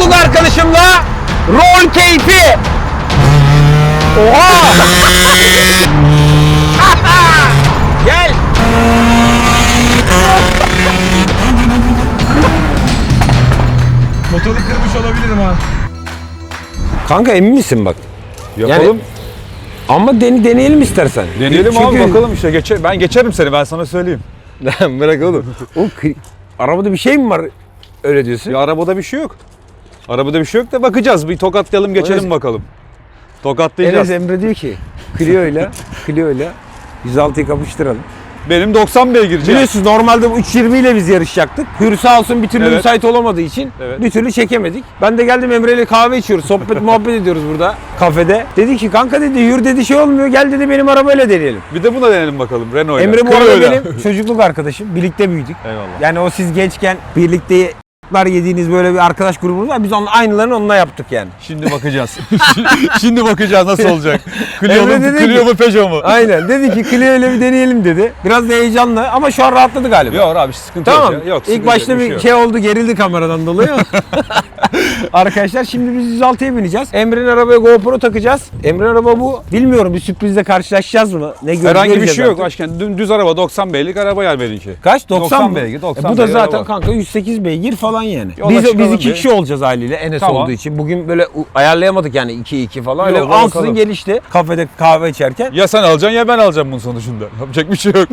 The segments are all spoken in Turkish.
çocukluk arkadaşımla rol keyfi. Oha! Gel. Motoru kırmış olabilirim ha. Kanka emin misin bak? Yapalım. Yani- Ama deni deneyelim istersen. Deneyelim abi Çünkü- bakalım işte. Geçer, ben geçerim seni ben sana söyleyeyim. Bırak oğlum. O arabada bir şey mi var? Öyle diyorsun. Ya arabada bir şey yok. Arabada bir şey yok da bakacağız. Bir tokatlayalım geçelim Enes- bakalım. Tokatlayacağız. Enes Emre diyor ki Clio'yla Clio'yla 106'yı kapıştıralım. Benim 90 beygir. Cem. Biliyorsunuz normalde bu 3.20 ile biz yarışacaktık. Hür sağ olsun bir türlü Evet. müsait olamadığı için Evet. bir türlü çekemedik. Ben de geldim Emre ile kahve içiyoruz. Sohbet muhabbet ediyoruz burada kafede. Dedi ki kanka dedi Hür dedi şey olmuyor gel dedi benim arabayla deneyelim. Bir de buna deneyelim bakalım Renault'la. Emre bu arada Clio'yla. benim çocukluk arkadaşım. Birlikte büyüdük. Eyvallah. Yani o siz gençken birlikte yediğiniz böyle bir arkadaş grubumuz var. Biz onun aynılarını onunla yaptık yani. Şimdi bakacağız. Şimdi bakacağız nasıl olacak. Clio mu, dedi Clio mu Peugeot mu? Aynen. Dedi ki Clio ile bir deneyelim dedi. Biraz da heyecanlı ama şu an rahatladı galiba. Yok abi sıkıntı Tamam. yok. ya. Yok, İlk başta yok, bir yok. şey oldu, gerildi kameradan dolayı. Arkadaşlar şimdi biz 106'ya bineceğiz. Emre'nin arabaya GoPro takacağız. Emre'nin araba bu. Bilmiyorum bir sürprizle karşılaşacağız mı? Ne gör- Herhangi bir göreceğiz şey yok. Başkan düm- düz araba 90 beylik araba yer benimki. Kaç? 90, 90 mı? beygir, 90 E bu da zaten kanka 108 beygir falan yani. Yola Biz, biz çıkalım iki bir. kişi olacağız haliyle Enes Tamam. olduğu için. Bugün böyle u- ayarlayamadık yani 2-2 falan. Öyle Yola ansızın bakalım. gelişti kafede kahve içerken. Ya sen alacaksın ya ben alacağım bunun sonucunda. Yapacak bir şey yok.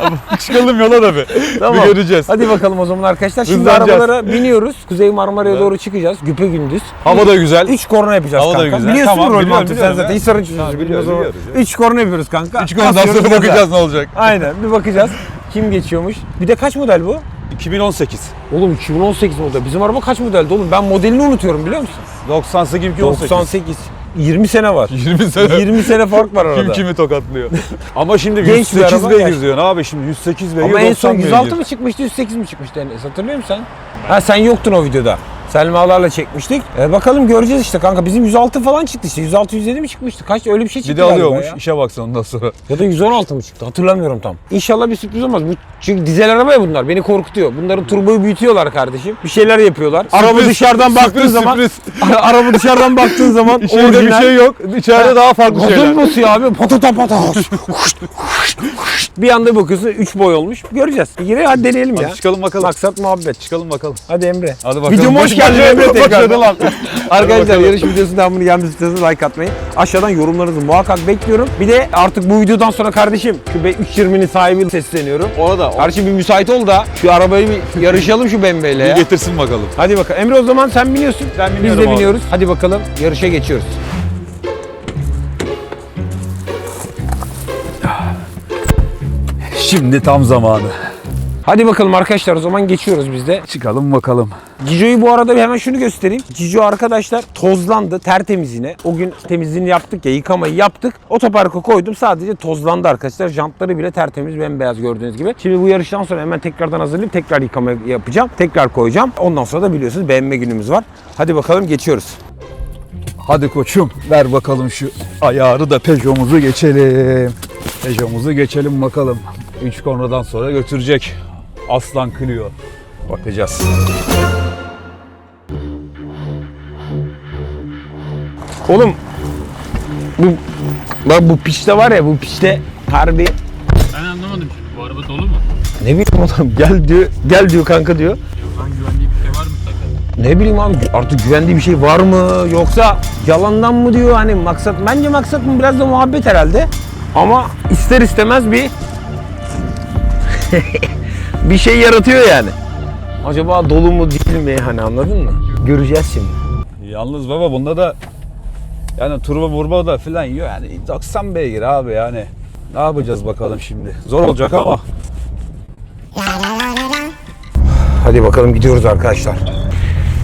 Ama Çıkalım yola da bir. Tamam. Bir göreceğiz. Hadi bakalım o zaman arkadaşlar. Şimdi Hızlanacağız. arabalara biniyoruz. Kuzey Marmara'ya doğru çıkacağız. Güpe gündüz. Hava da güzel. 3 korna yapacağız Hava da kanka. güzel. Biliyorsun Tamam, rol biliyorum, mantığı sen biliyorum zaten. ya. Hisar'ın çocuğusun. biliyoruz, biliyoruz ya. 3 korna yapıyoruz kanka. Üç konudan Basıyoruz sonra gaza. bakacağız ne olacak. Aynen bir bakacağız. Kim geçiyormuş? Bir de kaç model bu? 2018. Oğlum 2018 model. Bizim araba kaç modeldi oğlum? Ben modelini unutuyorum biliyor musun? 98 2018. 98. 20 sene var. 20 sene. 20 sene fark var arada. Kim kimi tokatlıyor. Ama şimdi Genç bir 108 araba, beygir diyorsun abi şimdi 108 beygir Ama en son 90 106 beygir. mı çıkmıştı 108 mi çıkmıştı Enes hatırlıyor musun sen? Ha sen yoktun o videoda. Selmalarla çekmiştik. E, bakalım göreceğiz işte kanka. Bizim 106 falan çıktı işte. 106 107 mi çıkmıştı? Kaç öyle bir şey çıktı Bir de galiba alıyormuş. ya. İşe baksana ondan sonra. Ya da 116 mı çıktı? Hatırlamıyorum tam. İnşallah bir sürpriz olmaz. Bu çünkü dizel araba ya bunlar. Beni korkutuyor. Bunların turboyu büyütüyorlar kardeşim. Bir şeyler yapıyorlar. araba Sürpriz, dışarıdan baktığın zaman sürpriz. araba dışarıdan baktığın zaman İçeride bir şey yok. İçeride daha farklı şeyler. basıyor abi. Patata patata. bir anda bakıyorsun 3 boy olmuş. Göreceğiz. Yine hadi deneyelim ya. Hadi çıkalım bakalım. Maksat muhabbet. Çıkalım bakalım. Hadi Emre. Hadi bakalım. Videoma hoş geldin Emre tekrar. lan. Arkadaşlar yarış videosunun devamını gelmesi istiyorsanız like atmayı. Aşağıdan yorumlarınızı muhakkak bekliyorum. Bir de artık bu videodan sonra kardeşim şu B320'nin sahibi sesleniyorum. Ona da Kardeşim bir müsait ol da şu arabayı bir yarışalım şu bembeyle bir ya. getirsin bakalım. Hadi bakalım. Emre o zaman sen biniyorsun. Ben Biz biniyorum de abi. biniyoruz. Hadi bakalım yarışa geçiyoruz. Şimdi tam zamanı. Hadi bakalım arkadaşlar o zaman geçiyoruz biz de. Çıkalım bakalım. Cico'yu bu arada bir hemen şunu göstereyim. Cico arkadaşlar tozlandı tertemiz yine. O gün temizliğini yaptık ya yıkamayı yaptık. Otoparka koydum sadece tozlandı arkadaşlar. Jantları bile tertemiz bembeyaz gördüğünüz gibi. Şimdi bu yarıştan sonra hemen tekrardan hazırlayıp tekrar yıkama yapacağım. Tekrar koyacağım. Ondan sonra da biliyorsunuz beğenme günümüz var. Hadi bakalım geçiyoruz. Hadi koçum ver bakalım şu ayarı da Peugeot'umuzu geçelim. Peugeot'umuzu geçelim bakalım. 3 konudan sonra götürecek. Aslan Clio. Bakacağız. Oğlum bu bak bu piçte var ya bu piçte harbi Ben anlamadım şimdi. Bu araba dolu mu? ne bileyim oğlum gel diyor gel diyor kanka diyor. Yoksa güvenliği bir şey var mı sakın? Ne bileyim abi artık güvendiği bir şey var mı yoksa yalandan mı diyor hani maksat bence maksat mı biraz da muhabbet herhalde ama ister istemez bir bir şey yaratıyor yani. Acaba dolu mu değil mi hani anladın mı? Göreceğiz şimdi. Yalnız baba bunda da yani turbo murba da filan yiyor yani 90 beygir abi yani. Ne yapacağız bakalım şimdi. Zor olacak ama. Hadi bakalım gidiyoruz arkadaşlar.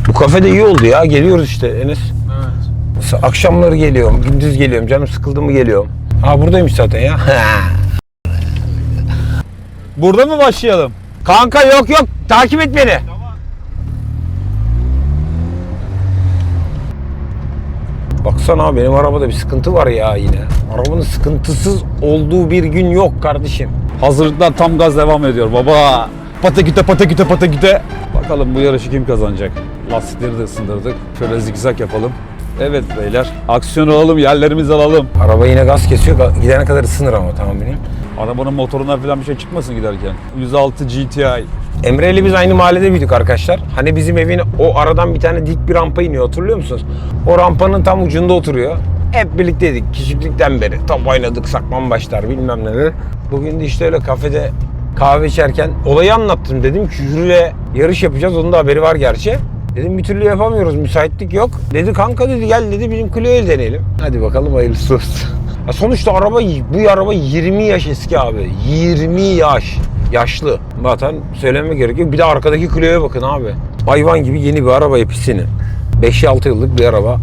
Bu kafe de iyi oldu ya geliyoruz işte Enes. Evet. Akşamları geliyorum, gündüz geliyorum, canım sıkıldı mı geliyorum. Ha buradaymış zaten ya. Burada mı başlayalım? Kanka yok yok takip et beni. Baksana abi benim arabada bir sıkıntı var ya yine. Arabanın sıkıntısız olduğu bir gün yok kardeşim. Hazırlıklar tam gaz devam ediyor baba. Pataküte pataküte pataküte. Bakalım bu yarışı kim kazanacak? Lastikleri de ısındırdık. Şöyle zigzag yapalım. Evet beyler. Aksiyon alalım, yerlerimizi alalım. Araba yine gaz kesiyor. Gidene kadar ısınır ama tamam benim. Arabanın motorundan falan bir şey çıkmasın giderken. 106 GTI. Emre ile biz aynı mahallede büyüdük arkadaşlar. Hani bizim evin o aradan bir tane dik bir rampa iniyor hatırlıyor musunuz? O rampanın tam ucunda oturuyor. Hep birlikteydik küçüklükten beri. Top oynadık saklambaçlar bilmem neler. Bugün de işte öyle kafede kahve içerken olayı anlattım. Dedim ki yarış yapacağız. Onun da haberi var gerçi. Dedim bir türlü yapamıyoruz. Müsaitlik yok. Dedi kanka dedi gel dedi bizim Clio'yu deneyelim. Hadi bakalım hayırlısı olsun. Ya sonuçta araba bu araba 20 yaş eski abi. 20 yaş. Yaşlı. Zaten söyleme gerek yok. Bir de arkadaki Clio'ya bakın abi. Hayvan gibi yeni bir araba episini. 5-6 yıllık bir araba.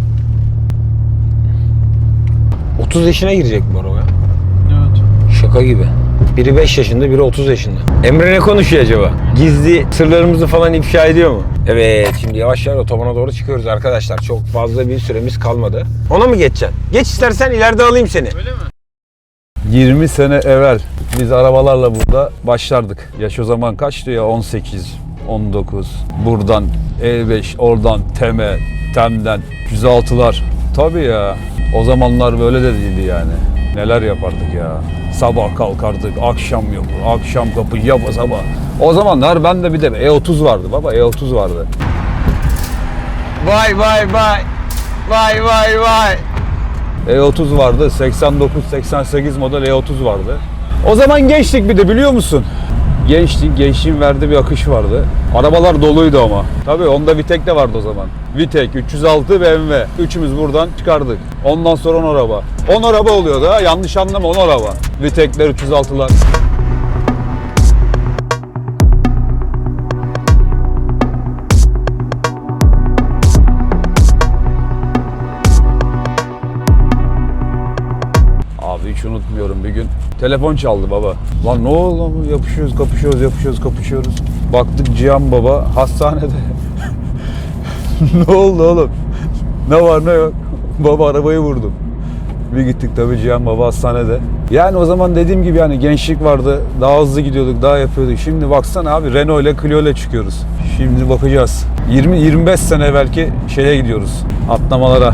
30 yaşına girecek bu araba. Evet. Şaka gibi. Biri 5 yaşında, biri 30 yaşında. Emre ne konuşuyor acaba? Gizli sırlarımızı falan ifşa ediyor mu? Evet, şimdi yavaş yavaş otobana doğru çıkıyoruz arkadaşlar. Çok fazla bir süremiz kalmadı. Ona mı geçeceksin? Geç istersen ileride alayım seni. Öyle mi? 20 sene evvel biz arabalarla burada başlardık. Yaş o zaman kaçtı ya 18, 19. Buradan E5, oradan Teme, Tem'den 106'lar. Tabii ya. O zamanlar böyle de değildi yani. Neler yapardık ya. Sabah kalkardık, akşam yok, akşam kapı yapa sabah. O zamanlar bende bir de E30 vardı baba, E30 vardı. Vay vay vay. Vay vay vay. E30 vardı. 89-88 model E30 vardı. O zaman gençtik bir de biliyor musun? Gençtik, gençliğin verdiği bir akış vardı. Arabalar doluydu ama. Tabii onda Vitek de vardı o zaman. Vitek, 306 BMW. Üçümüz buradan çıkardık. Ondan sonra 10 araba. 10 araba oluyordu ha. Yanlış anlama 10 araba. Vitekler, 306'lar. Hiç unutmuyorum bir gün. Telefon çaldı baba. Lan ne oldu? Yapışıyoruz, kapışıyoruz, yapışıyoruz, kapışıyoruz. Baktık Cihan baba hastanede. ne oldu oğlum? Ne var ne yok? Baba arabayı vurdum. Bir gittik tabii Cihan baba hastanede. Yani o zaman dediğim gibi yani gençlik vardı. Daha hızlı gidiyorduk, daha yapıyorduk. Şimdi baksana abi Renault ile Clio ile çıkıyoruz. Şimdi bakacağız. 20-25 sene belki şeye gidiyoruz. Atlamalara.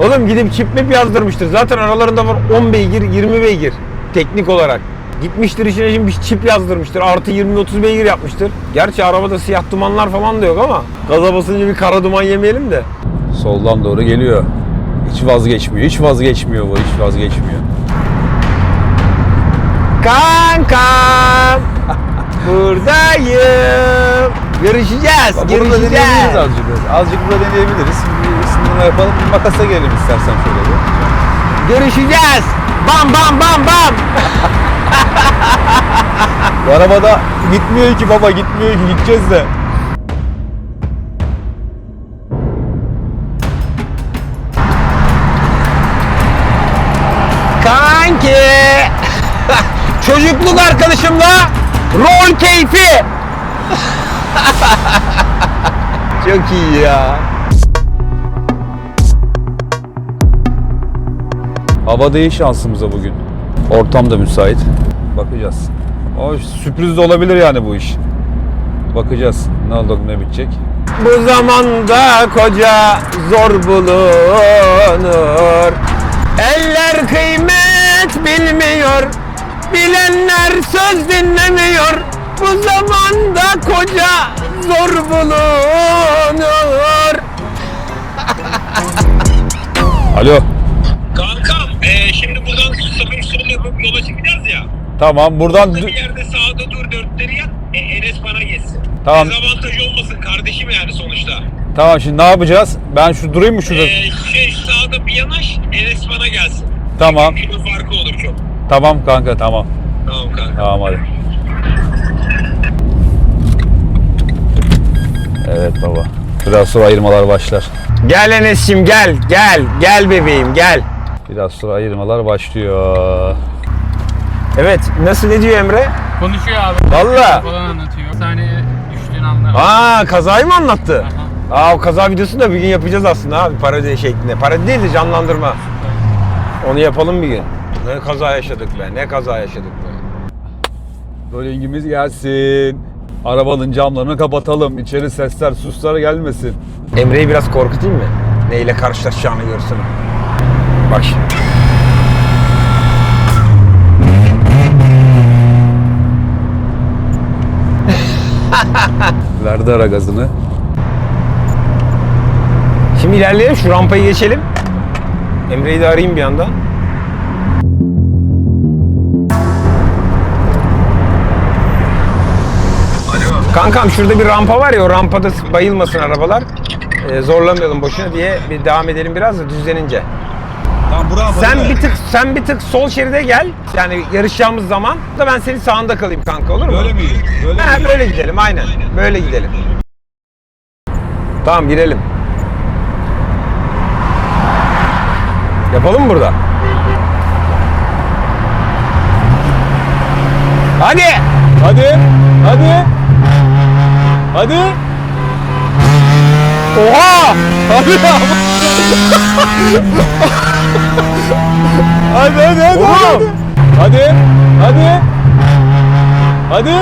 Oğlum gidip çip mip yazdırmıştır. Zaten aralarında var 10 beygir, 20 beygir. Teknik olarak. Gitmiştir içine şimdi bir çip yazdırmıştır. Artı 20-30 beygir yapmıştır. Gerçi arabada siyah dumanlar falan da yok ama gaza basınca bir kara duman yemeyelim de. Soldan doğru geliyor. Hiç vazgeçmiyor. Hiç vazgeçmiyor bu. Hiç vazgeçmiyor. Kankam buradayım. Görüşeceğiz. Bak, burada deneyebiliriz azıcık. Azıcık burada deneyebiliriz. Isınma yapalım. Bir makasa gelelim istersen şöyle bir. Görüşeceğiz. Bam bam bam bam. Bu arabada gitmiyor ki baba gitmiyor ki gideceğiz de. Kanki. Çocukluk arkadaşımla rol keyfi. Çok iyi ya. Hava iyi şansımıza bugün. Ortam da müsait. Bakacağız. O sürpriz de olabilir yani bu iş. Bakacağız. Ne olacak ne bitecek. Bu zamanda koca zor bulunur. Eller kıymet bilmiyor. Bilenler söz dinlemiyor. Bu zamanda koca zor bulunur. Alo. Kankam, eee şimdi buradan sabır sol yapıp yola çıkacağız ya. Tamam buradan Bir yerde sağda dur dörtleri yat, e, Enes bana geçsin. Tamam. Dezavantaj olmasın kardeşim yani sonuçta. Tamam şimdi ne yapacağız? Ben şu durayım mı şurada? Eee şey sağda bir yanaş, Enes bana gelsin. Tamam. Kilo farkı olur çok. Tamam kanka tamam. Tamam kanka. Tamam hadi. Evet baba. Biraz sonra ayırmalar başlar. Gel Enes'cim gel gel gel bebeğim gel. Biraz sonra ayırmalar başlıyor. Evet nasıl ne diyor Emre? Konuşuyor abi. Valla. Falan anlatıyor. Bir tane düştüğün anlar. Aa kazayı mı anlattı? Aha. Aa o kaza videosunu da bir gün yapacağız aslında abi parodi şeklinde. Parodi değil de canlandırma. Onu yapalım bir gün. Ne kaza yaşadık be ne kaza yaşadık be. Rollingimiz gelsin. Arabanın camlarını kapatalım. İçeri sesler, suslar gelmesin. Emre'yi biraz korkutayım mı? Neyle karşılaşacağını görsün. Bak şimdi. Verdi ara gazını. Şimdi ilerleyelim şu rampayı geçelim. Emre'yi de arayayım bir yandan. Kankam şurada bir rampa var ya o rampada bayılmasın arabalar. Ee, zorlamayalım boşuna diye bir devam edelim biraz da düzlenince. Tamam Burak Sen bir tık sen bir tık sol şeride gel. Yani yarışacağımız zaman da ben senin sağında kalayım kanka olur mu? Böyle mi? Böyle Ha, mi? böyle gidelim aynen. Böyle gidelim. Tamam girelim. Yapalım mı burada? Hadi. Hadi. Hadi. Hadi. Oha! Hadi. hadi hadi hadi. Oğlum! Hadi. Hadi. Hadi.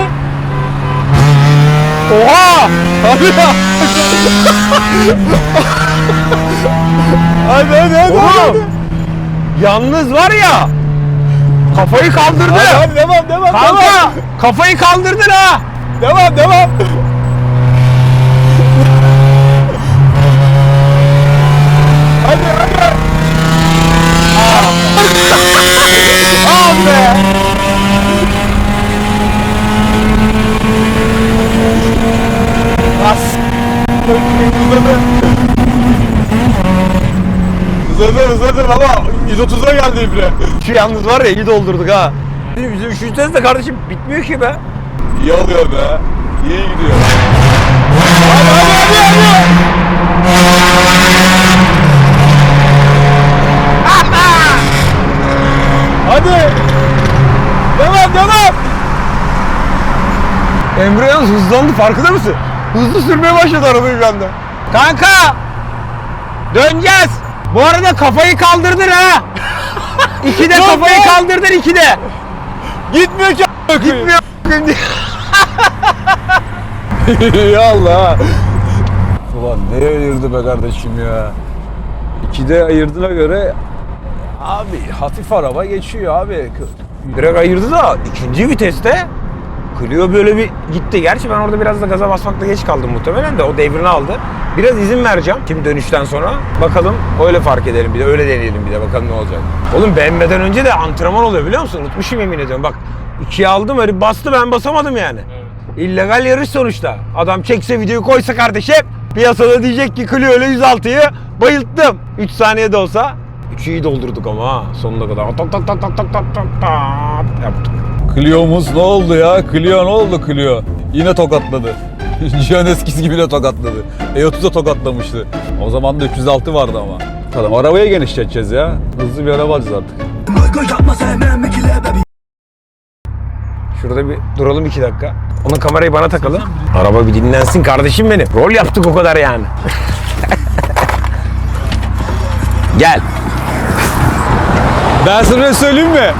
Oha! Hadi. hadi hadi hadi. Oğlum! Yalnız var ya kafayı kaldırdı. Hadi, hadi devam devam Kanka devam. kafayı kaldırdın ha. Devam devam. Hadi hadi. Ah be. As. Uzadı uzadı baba. 130'a geldi ibre. Şu yalnız var ya iyi doldurduk ha. Bizim üçüncü de kardeşim bitmiyor ki be. İyi oluyor be. İyi gidiyor. Hadi hadi hadi hadi. Hadi. Devam devam. Emre yalnız hızlandı farkında mısın? Hızlı sürmeye başladı arabayı bir anda. Kanka! Döneceğiz. Bu arada kafayı kaldırdın ha. İkide Yok kafayı kaldırdın ikide. Gitmiyor ki. Gitmiyor ya Allah. Ulan ne ayırdı be kardeşim ya. İkide ayırdığına göre abi hafif araba geçiyor abi. Direkt ayırdı da ikinci viteste Clio böyle bir gitti. Gerçi ben orada biraz da gaza basmakta geç kaldım muhtemelen de o devrini aldı. Biraz izin vereceğim şimdi dönüşten sonra. Bakalım öyle fark edelim bir de öyle deneyelim bir de bakalım ne olacak. Oğlum beğenmeden önce de antrenman oluyor biliyor musun? Unutmuşum yemin ediyorum bak. ikiye aldım öyle bastı ben basamadım yani. İllegal yarış sonuçta. Adam çekse videoyu koysa kardeşim piyasada diyecek ki Clio ile 106'yı bayılttım. 3 saniyede olsa 3'ü iyi doldurduk ama ha sonuna kadar. Tak tak tak tak tak tak tak tak yaptık. Clio'muz ne oldu ya? Clio ne oldu Clio? Yine tokatladı. Cihan eskisi gibi de tokatladı. E30 da tokatlamıştı. O zaman da 306 vardı ama. Tamam arabaya genişleteceğiz ya. Hızlı bir araba alacağız artık. Şurada bir duralım iki dakika. Onun kamerayı bana takalım. Araba bir dinlensin kardeşim benim. Rol yaptık o kadar yani. Gel. Ben sana söyleyeyim mi?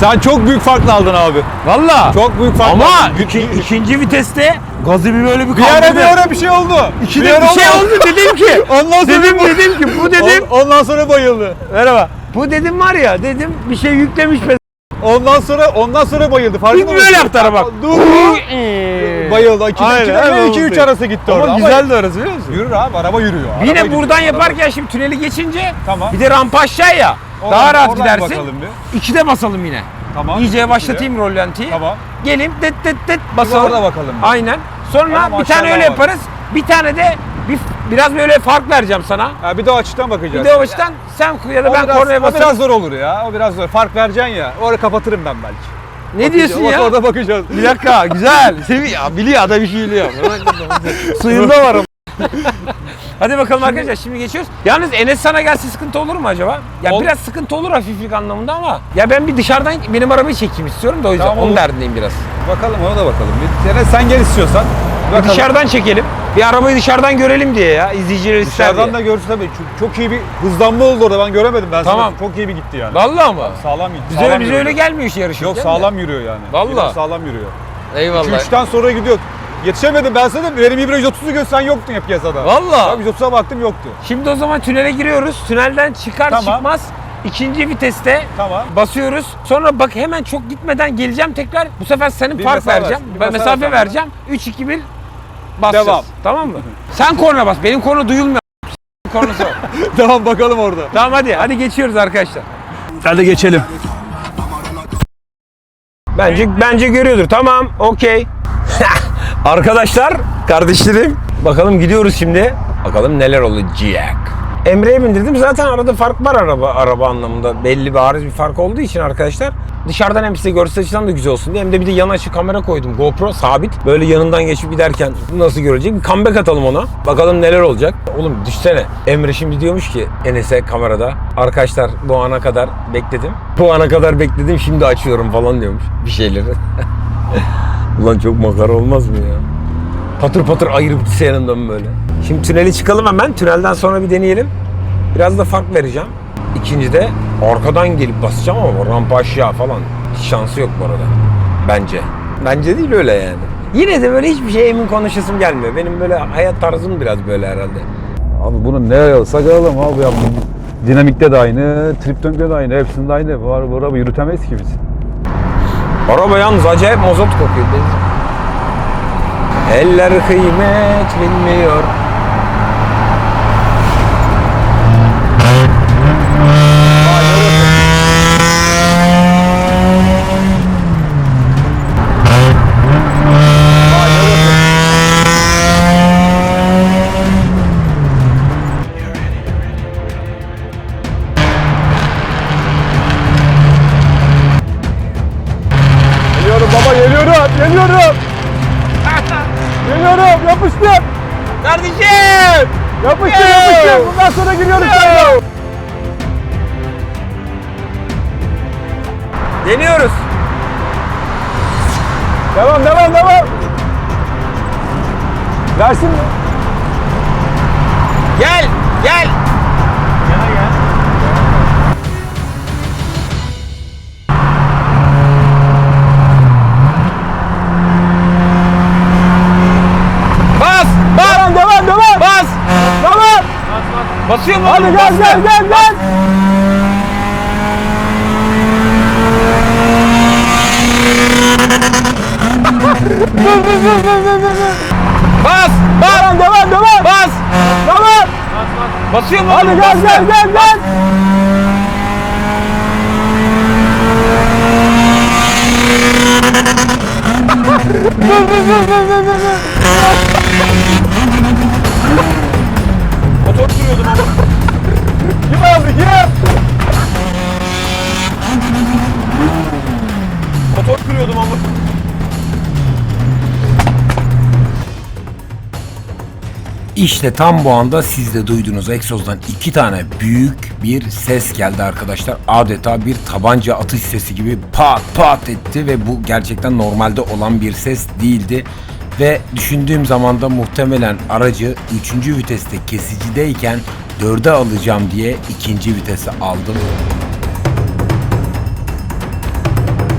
Sen çok büyük farkla aldın abi. Valla. Çok büyük farkla Ama aldın. iki, ikinci viteste gazı bir böyle bir Bir ara kaldırdı. bir ara bir şey oldu. İkide bir şey oldu dedim ki. Ondan sonra dedim bu- dedim ki bu dedim. On- ondan sonra bayıldı. Merhaba. Bu dedim var ya dedim bir şey yüklemiş be. Ondan sonra ondan sonra bayıldı. Farkında Bir mısın? böyle yaptı araba. Dur. bayıldı. 2 Aynen, 2 3 oldu. arası gitti Ama orada. güzeldi arası biliyor musun? Yürür abi araba yürüyor. Araba Yine gidiyor. buradan yaparken şimdi tüneli geçince Tamam. bir de rampa aşağı ya. Oradan- daha rahat oradan gidersin. bakalım bir. İkide basalım yine. Tamam. İyice başlatayım rolantiyi. Tamam. Gelin det det det basalım. orada bakalım bir. Aynen. Sonra Tamam, bir tane aşağıdan öyle bak. yaparız. Bir tane de bir, biraz böyle fark vereceğim sana. Ha, bir de o açıdan Bir bakacağız. de o açıdan sen ya da O ben biraz- kornaya o basarım. biraz zor olur ya. O biraz zor. Fark vereceksin ya. Orada kapatırım ben belki. Ne diyorsun Bak ya? Orada bakacağız. Bir dakika güzel. Sevi ya biliyor adam bir şey biliyor. Suyunda varım. Hadi bakalım arkadaşlar şimdi geçiyoruz. Yalnız Enes sana gelse sıkıntı olur mu acaba? Ya Ol- biraz sıkıntı olur hafiflik anlamında ama ya ben bir dışarıdan benim arabayı çekeyim istiyorum da o yüzden Tamam, onun olur. derdindeyim biraz. Bakalım ona da bakalım. Bir tane sen gel istiyorsan. Bir Bakalım. dışarıdan çekelim. Bir arabayı dışarıdan görelim diye ya. İzleyiciler ister Dışarıdan da diye. görsün tabii. Çok, çok iyi bir hızlanma oldu orada. Ben göremedim. Ben Tamam. sana çok iyi bir gitti yani. Vallahi mı? Sağlam gitti. Bize, sağlam bize yürüyor. öyle gelmiyor işte yarışırken Yok sağlam yürüyor yani. Vallahi. Biraz sağlam yürüyor. Eyvallah. 3'ten sonra gidiyor. Yetişemedim ben sana dedim. Benim İbre 130'u göstersen yoktun hep piyasada. Valla. Abi 130'a baktım yoktu. Şimdi o zaman tünele giriyoruz. Tünelden çıkar Tamam. çıkmaz ikinci viteste Tamam. basıyoruz. Sonra bak hemen çok gitmeden geleceğim tekrar. Bu sefer senin Bir park mesafe vereceğim. ver, bir Ben mesafe mesafe ver. vereceğim. 3 2 1 basacağız. Devam. Tamam mı? Sen korna bas. Benim korna duyulmuyor. Kornası o. tamam bakalım orada. tamam hadi. Hadi geçiyoruz arkadaşlar. Hadi geçelim. Bence bence görüyordur. Tamam. Okey. Arkadaşlar, kardeşlerim. Bakalım gidiyoruz şimdi. Bakalım neler olacak. Emre'ye bindirdim. Zaten arada fark var araba araba anlamında. Belli bariz bir fark olduğu için arkadaşlar. Dışarıdan hem size görsel açıdan da güzel olsun diye hem de bir de yan açı kamera koydum. GoPro sabit. Böyle yanından geçip giderken nasıl görecek? Bir comeback atalım ona. Bakalım neler olacak. Oğlum düşsene. Emre şimdi diyormuş ki Enes'e kamerada. Arkadaşlar bu ana kadar bekledim. Bu ana kadar bekledim şimdi açıyorum falan diyormuş bir şeyleri. Ulan çok makara olmaz mı ya? Patır patır ayırıp gitse yanından böyle. Şimdi tüneli çıkalım hemen. Tünelden sonra bir deneyelim. Biraz da fark vereceğim. İkincide arkadan gelip basacağım ama rampa aşağı falan. Hiç şansı yok bu arada. Bence. Bence değil öyle yani. Yine de böyle hiçbir şey emin konuşasım gelmiyor. Benim böyle hayat tarzım biraz böyle herhalde. Abi bunu ne alsak alalım abi ya. Dinamikte de aynı, triptönde de aynı, hepsinde aynı. Bu araba yürütemeyiz ki biz. Araba yalnız acayip mazot kokuyor. Eller kıymet bilmiyor. Versin mi? Gel, gel. Bas, bas, Devam, devam, devam. bas. Devam. Basıyor mu? Hadi gel, Bas gel, gel, gel. Bas, bas, Devam, devam, devam. bas. Devam. Basıyor mu? Hadi oğlum? gel, Bas gel, lan. gel, gel. Motor sürüyordum ama. Kim aldı, kim? Motor kırıyordum ama. İşte tam bu anda siz de duyduğunuz egzozdan iki tane büyük bir ses geldi arkadaşlar. Adeta bir tabanca atış sesi gibi pat pat etti ve bu gerçekten normalde olan bir ses değildi. Ve düşündüğüm zaman da muhtemelen aracı 3. viteste kesicideyken 4'e alacağım diye ikinci vitese aldım.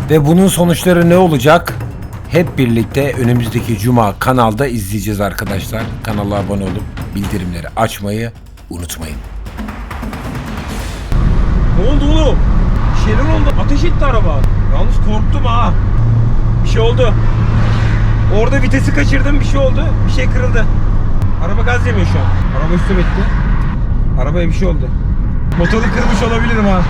Ve bunun sonuçları ne olacak? Hep birlikte önümüzdeki cuma kanalda izleyeceğiz arkadaşlar. Kanala abone olup bildirimleri açmayı unutmayın. Ne oldu oğlum? Bir şeyler oldu. Ateş etti araba. Yalnız korktum ha. Bir şey oldu. Orada vitesi kaçırdım bir şey oldu. Bir şey kırıldı. Araba gaz yemiyor şu an. Araba üstüme etti. Arabaya bir şey oldu. Motoru kırmış olabilirim ha.